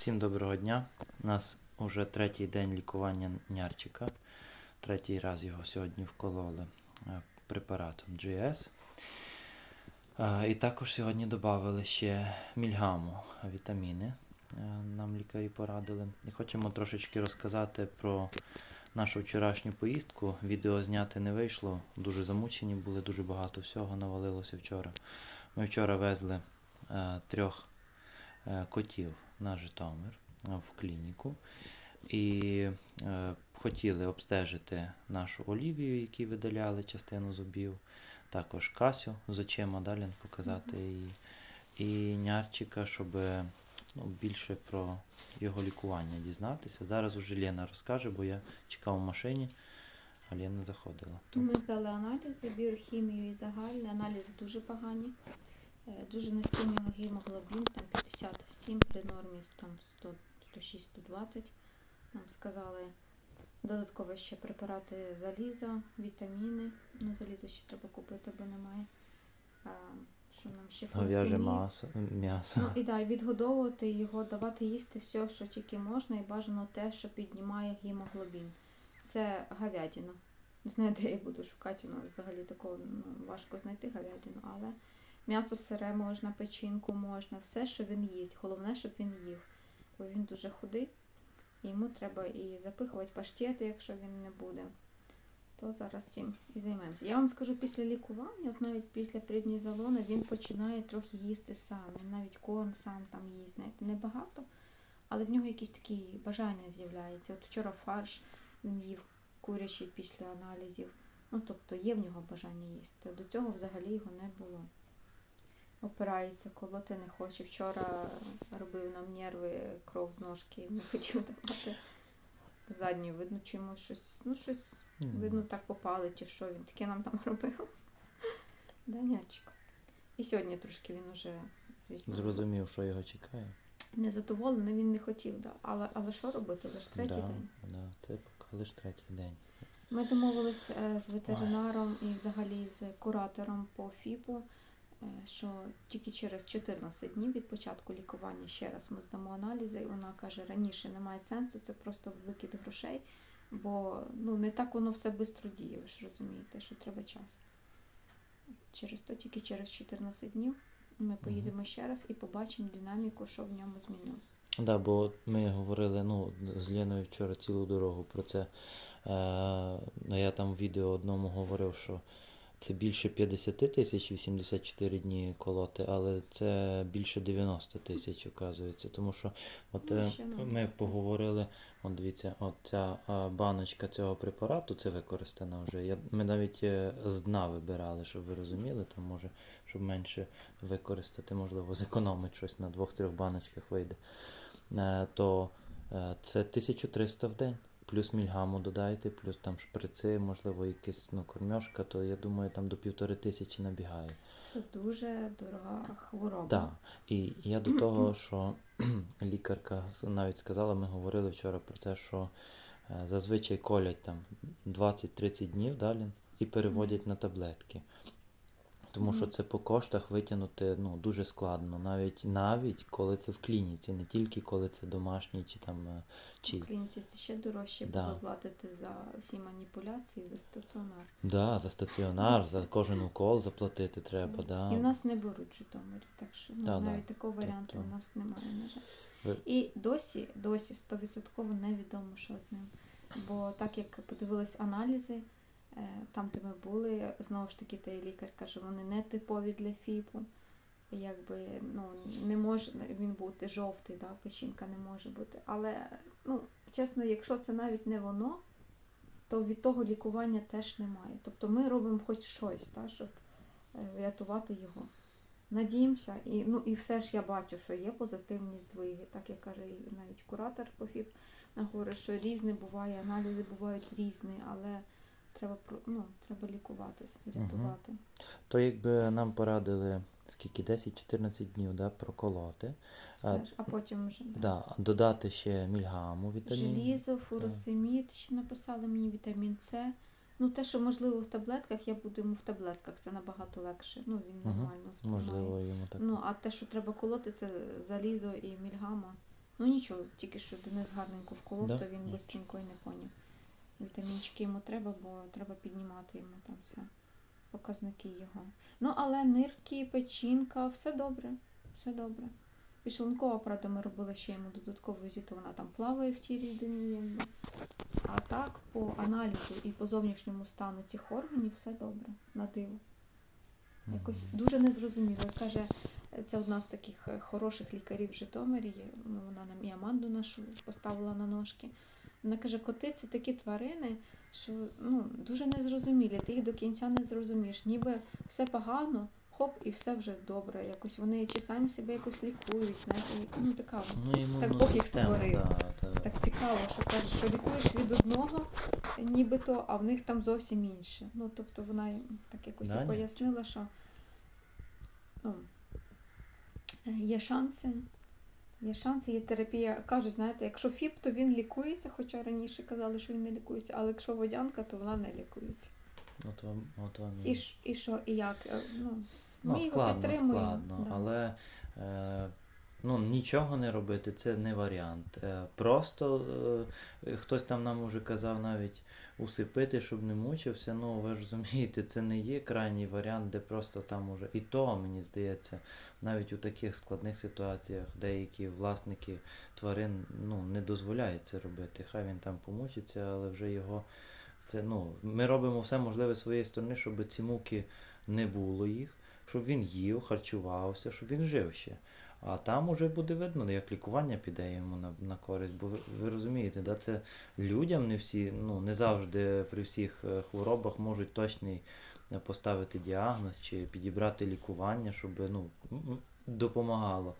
Всім доброго дня. У нас вже третій день лікування нярчика. Третій раз його сьогодні вкололи е, препаратом GS. Е, І також сьогодні додали ще мільгаму вітаміни. е, Нам лікарі порадили. І хочемо трошечки розказати про нашу вчорашню поїздку. Відео зняти не вийшло. Дуже замучені були, дуже багато всього навалилося вчора. Ми вчора везли трьох котів на Житомир в клініку. І е, хотіли обстежити нашу Олівію, які видаляли частину зубів, також Касю з очима далі показати її. І нярчика, щоб ну, більше про його лікування дізнатися. Зараз уже Лена розкаже, бо я чекав в машині, а Лена заходила. Ми здали аналізи, біохімію і загальні. Аналізи дуже погані. Е, Дуже низький у гемоглобін, там 57 при нормі там 106, 120. Нам сказали додатково ще препарати заліза, вітаміни. Ну, залізо ще треба купити, бо немає. А, що нам ще Говяже масо, м'ясо. Ну і да, відгодовувати його, давати їсти все, що тільки можна, і бажано те, що піднімає гемоглобін. Це говядина. Не знаю, де я буду шукати, воно взагалі такого ну, важко знайти говядину, але м'ясо сире можна, печінку можна, все, що він їсть. Головне, щоб він їв. Бо він дуже худий, і йому треба і запихувати паштети, якщо він не буде. То зараз цим і займаємося. Я вам скажу, після лікування, от навіть після преднізолону, він починає трохи їсти сам. Він навіть корм сам там їсть. Знаєте, небагато, але в нього якісь такі бажання з'являються. От вчора фарш він їв курячий після аналізів. Ну, тобто є в нього бажання їсти. До цього взагалі його не було. Опирається, колоти не хоче. Вчора робив нам нерви, кров з ножки, не хотів давати задню. Видно, чи йому щось, ну щось, видно, так попали, чи що він таке нам там робив. Данячик. І сьогодні трошки він уже, звісно, Зрозумів, що його чекає. незадоволений, він не хотів, да. але, але що робити? Лише третій да, день. Да, це поки лише третій день. Ми домовились е, з ветеринаром і взагалі з куратором по ФІПу, що тільки через 14 днів від початку лікування ще раз ми здамо аналізи. І вона каже, раніше немає сенсу, це просто викид грошей, бо ну, не так воно все швидко діє, ви ж розумієте, що треба час. Через то тільки через 14 днів ми поїдемо ще раз і побачимо динаміку, що в ньому змінилося. Да, бо ми говорили ну, з Леною вчора цілу дорогу про це. Е, ну, я там в відео одному говорив, що це більше 50 тисяч 84 дні колоти, але це більше 90 тисяч, оказується. Тому що от, Ну, е, ми поговорили, от дивіться, от ця е, баночка цього препарату, це використана вже. Я, ми навіть е, з дна вибирали, щоб ви розуміли, там може, щоб менше використати, можливо, зекономить щось на двох-трьох баночках вийде. Е, то е, це 1300 в день. Плюс мільгаму додайте, плюс там шприци, можливо, якась ну, кормьошка, то я думаю, там до півтори тисячі набігає. Це дуже дорога хвороба. Так. І я до того, що лікарка навіть сказала, ми говорили вчора про це, що е, зазвичай колять там 20-30 днів далі і переводять на таблетки. Тому що це по коштах витягнути ну, дуже складно, навіть навіть коли це в клініці, не тільки коли це домашній чи там е, чи. В клініці це ще дорожче Да. буде платити за всі маніпуляції, за стаціонар. Да, за стаціонар, за кожен укол заплатити треба, да. І в нас не беруть Житомирі, так що ну, Да, да. навіть такого варіанту Тобто- у нас немає, на жаль. Ви- І досі, досі 100% невідомо, що з ним. Бо так як подивились аналізи, там, де ми були, знову ж таки, той лікар каже, вони не типові для ФІПу. Якби ну не може він бути жовтий, да, печінка не може бути. Але ну, чесно, якщо це навіть не воно, то від того лікування теж немає. Тобто ми робимо хоч щось, та, щоб е, врятувати його. Надіємося, і, ну, і все ж я бачу, що є позитивні здвиги, так як каже навіть куратор по ФІП, говорить, що різне буває, аналізи бувають різні, але треба ну, треба лікуватись, рятувати. То якби нам порадили скільки 10-14 днів да, проколоти. А, А потім вже да. Да, додати ще мільгаму вітамін. желізо, фуросемід, ще написали мені вітамін С. Ну, те, що можливо в таблетках, я буду йому в таблетках, це набагато легше. Ну, він нормально сприймає. Можливо, йому так. Ну, а те, що треба колоти, це залізо і мільгама. Ну нічого, тільки що Денис гарненько вколов, Да? то він бистренько і не поняв. Вітамінчики йому треба, бо треба піднімати йому там все. Показники його. Ну, але нирки, печінка, все добре. Все добре. Підшлункова, правда, ми робили ще йому додаткову візиту, вона там плаває в тій рідині. А так, по аналізу і по зовнішньому стану цих органів все добре. На диво. Якось дуже незрозуміло. Каже, це одна з таких е, хороших лікарів в Житомирі. Ну, вона нам і Аманду нашу поставила на ножки. Вона каже, коти це такі тварини, що ну, дуже незрозумілі. Ти їх до кінця не зрозумієш. Ніби все погано, хоп, і все вже добре. Якось вони чи самі себе якось лікують. Знаєте, ну така Ну, Так Бог їх створив. да, та- так цікаво, що каже, що лікуєш від одного, нібито, а в них там зовсім інше. Ну, тобто вона так якось Да, і пояснила, що ну, е, є шанси. Є шанси, є терапія. Кажуть, знаєте, якщо ФІП, то він лікується, хоча раніше казали, що він не лікується, але якщо водянка, то вона не лікується. От вам, от вам І, ш- і що, і як? Е, Ну, Ну, ми його складно, підтримуємо. складно, да. але е, ну, нічого не робити це не варіант. Е, просто е, хтось там нам уже казав навіть усипити, щоб не мучився. Ну, ви ж розумієте, це не є крайній варіант, де просто там уже. І то, мені здається, навіть у таких складних ситуаціях деякі власники тварин ну, не дозволяють це робити. Хай він там помучиться, але вже його. Це, ну, ми робимо все можливе з своєї сторони, щоб ці муки не було їх, щоб він їв, харчувався, щоб він жив ще. А там уже буде видно, як лікування піде йому на, на користь. Бо ви, розумієте, да, це людям не всі, ну не завжди при всіх е, хворобах можуть точний е, поставити діагноз чи підібрати лікування, щоб ну, допомагало.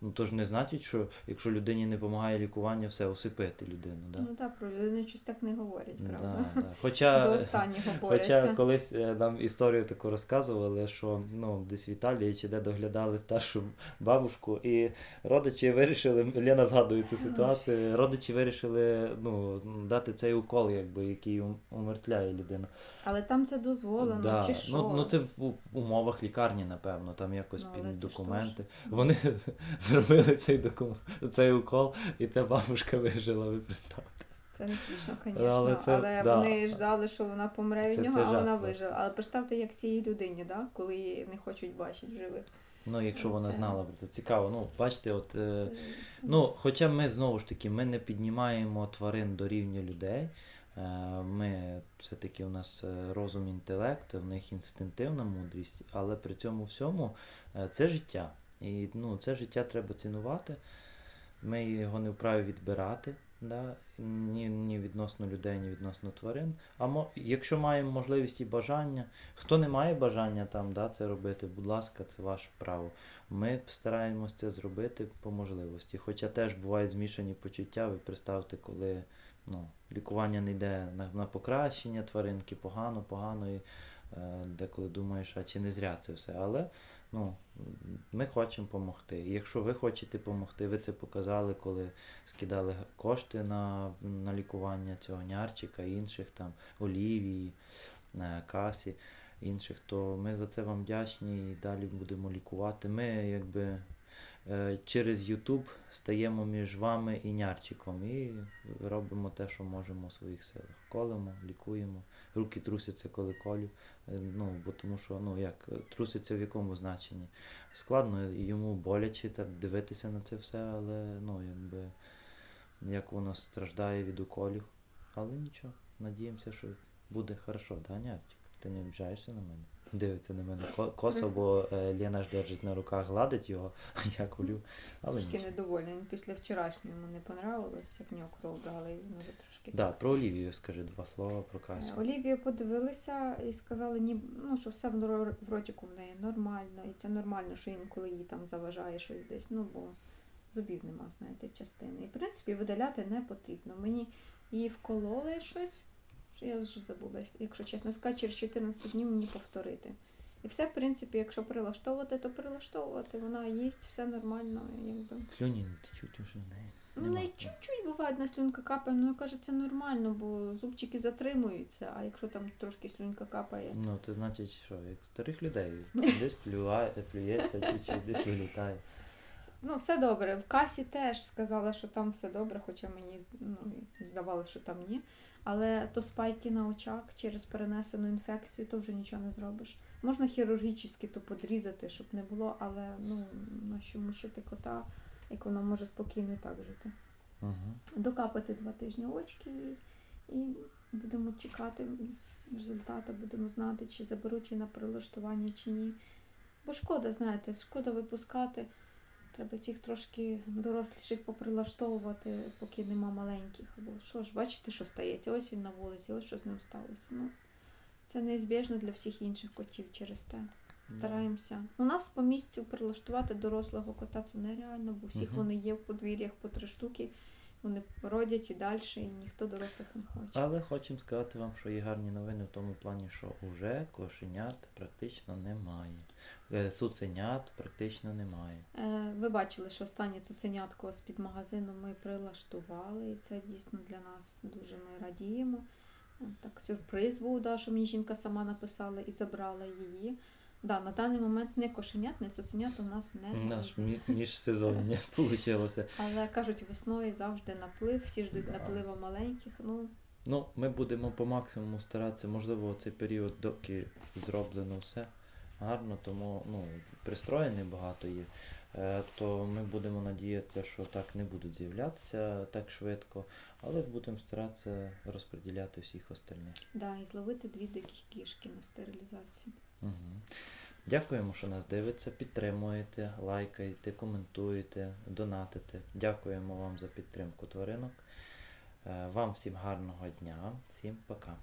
Ну то ж не значить, що якщо людині не допомагає лікування, все усипити людину. Да? Ну так, про людину щось так не говорять, правда? Да, да. Хоча, До останнього Хоча колись е, нам історію таку розказували, що ну, десь в Італії чи де доглядали старшу бабушку, і родичі вирішили, Лена згадує цю ситуацію, родичі вирішили ну, дати цей укол, якби, який ум- умертвляє людину. Але там це дозволено, чи що? Ну, ну це в умовах лікарні, напевно, там якось Ну, під документи. Вони зробили цей документ, цей укол, і ця бабушка вижила, ви представте. Це не смішно, звісно. Але Але, да. вони ждали, що вона помре від Це- нього, це а вона вижила. Але представте, як цій людині, да? коли її не хочуть бачити живих. Ну, якщо вона знала це. Цікаво. Ну, бачите, от. е, Це- Ну, хоча ми знову ж таки ми не піднімаємо тварин до рівня людей. Е, Ми все-таки у нас е, розум, інтелект, в них інстинктивна мудрість, але при цьому всьому е, це життя. І ну, це життя треба цінувати. Ми його не вправі відбирати. Да? Ні, ні відносно людей, ні відносно тварин. А мо, якщо маємо можливість і бажання, хто не має бажання там да, це робити, будь ласка, це ваше право. Ми стараємось це зробити по можливості. Хоча теж бувають змішані почуття. Ви представте, коли ну, лікування не йде на, на покращення тваринки, погано, погано, і е, деколи думаєш, а чи не зря це все. Але ну, ми хочемо допомогти. Якщо ви хочете допомогти, ви це показали, коли скидали кошти на, на лікування цього нярчика, інших там Олівії, е, Касі, інших, то ми за це вам вдячні і далі будемо лікувати. Ми якби через YouTube стаємо між вами і нярчиком і робимо те, що можемо у своїх силах. Колемо, лікуємо. Руки трусяться, коли колю. Е, Ну, бо тому що, ну як, е, трусяться в якому значенні. Складно йому боляче так дивитися на це все, але ну, якби як воно страждає від уколів. Але нічого, надіємося, що буде хорошо, да, Нярчик? Ти не обіжаєшся на мене? Дивиться на мене ко- косо, бо е, Лена ж держить на руках, гладить його, а я колю. Але Трошки недовольний. Він після вчорашнього йому не понравилось, як в нього кров дали, він вже трошки. Да, про Олівію скажи два слова про Е, Касю. Олівію подивилися і сказали, ні, ну, що все в ротику в неї нормально, і це нормально, що інколи їй там заважає щось десь, ну бо зубів нема, знаєте, частини. І в принципі видаляти не потрібно. Мені її вкололи щось, що я вже забула, якщо чесно сказати, через 14 днів мені повторити. І все, в принципі, якщо прилаштовувати, то прилаштовувати. Вона їсть, все нормально, якби. Слюні не течуть уже в неї. Ну, не чуть-чуть буває одна слюнка капає, ну я кажу, це нормально, бо зубчики затримуються, а якщо там трошки слюнка капає. Ну, це значить, що, як старих людей. Десь плює, плюється, чуть-чуть, десь вилітає. Ну, все добре. В касі теж сказала, що там все добре, хоча мені ну, здавалося, що там ні. Але то спайки на очах через перенесену інфекцію, то вже нічого не зробиш. Можна хірургічно то подрізати, щоб не було, але ну, на що мучити кота, як вона може спокійно і так жити. Угу. Докапати два тижні очки їй, і будемо чекати результати, будемо знати, чи заберуть її на прилаштування, чи ні. Бо шкода, знаєте, шкода випускати. Треба тих трошки доросліших поприлаштовувати, поки нема маленьких. Бо що ж, бачите, що стається? Ось він на вулиці, ось що з ним сталося. Ну, це неізбіжно для всіх інших котів через те. Стараємося. У нас по місцю прилаштувати дорослого кота це нереально, бо всіх угу. вони є в подвір'ях по три штуки, вони родять і далі, і ніхто дорослих не хоче. Але хочемо сказати вам, що є гарні новини в тому плані, що вже кошенят практично немає. Е, Цуценят практично немає. Е, Ви бачили, що останнє цуценятко з-під магазину ми прилаштували, і це дійсно для нас дуже ми радіємо. Так, сюрприз був, да, що мені жінка сама написала і забрала її. Да, на даний момент не кошенят, не цуценят у нас немає. Наш мі- міжсезоння вийшло. Але кажуть, весною завжди наплив, всі ждуть Да. напливу маленьких. Ну, Ну, ми будемо по максимуму старатися, можливо, цей період, доки зроблено все гарно, тому ну, пристроєнь багато є, е, то ми будемо надіятися, що так не будуть з'являтися так швидко, але будемо старатися розподіляти всіх остальних. да, і зловити дві дикі кішки на стерилізацію. Угу. Дякуємо, що нас дивиться, підтримуєте, лайкаєте, коментуєте, донатите. Дякуємо вам за підтримку тваринок. Е, Вам всім гарного дня, всім пока.